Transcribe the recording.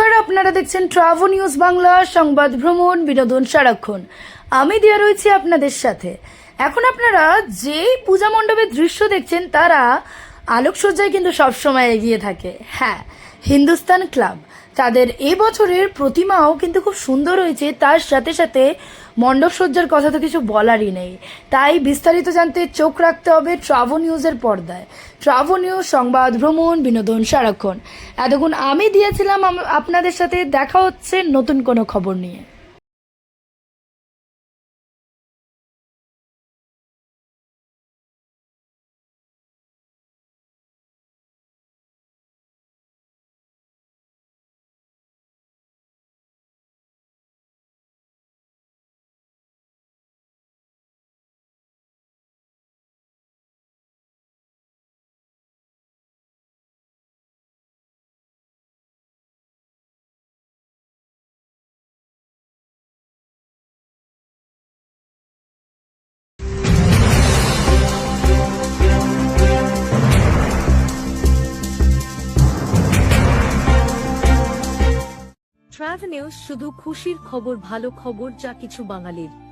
নমস্কার, আপনারা দেখছেন ট্রাভো নিউজ বাংলা, সংবাদ ভ্রমণ, বিনোদন সারাক্ষণ। আমি দিয়া রয়েছি আপনাদের সাথে। এখন আপনারা যে পূজা মণ্ডপের দৃশ্য দেখছেন, তারা আলোকসজ্জায় কিন্তু সবসময় এগিয়ে থাকে। হ্যাঁ হিন্দুস্তান ক্লাব। তাদের এবছরের বছরের প্রতিমাও কিন্তু খুব সুন্দর হয়েছে। তার সাথে সাথে মণ্ডপ সজ্জার কথা তো কিছু বলারই নেই। তাই বিস্তারিত জানতে চোখ রাখতে হবে ট্রাভো নিউজের পর্দায়। ট্রাভো নিউজ সংবাদ, ভ্রমণ, বিনোদন, সারাক্ষণ। এতক্ষণ আমি দিয়েছিলাম আপনাদের সাথে দেখা হচ্ছে নতুন কোনো খবর নিয়ে। ট্রাভেল শুধু খুশির খবর ভালো খবর যা কিছু বাঙালির।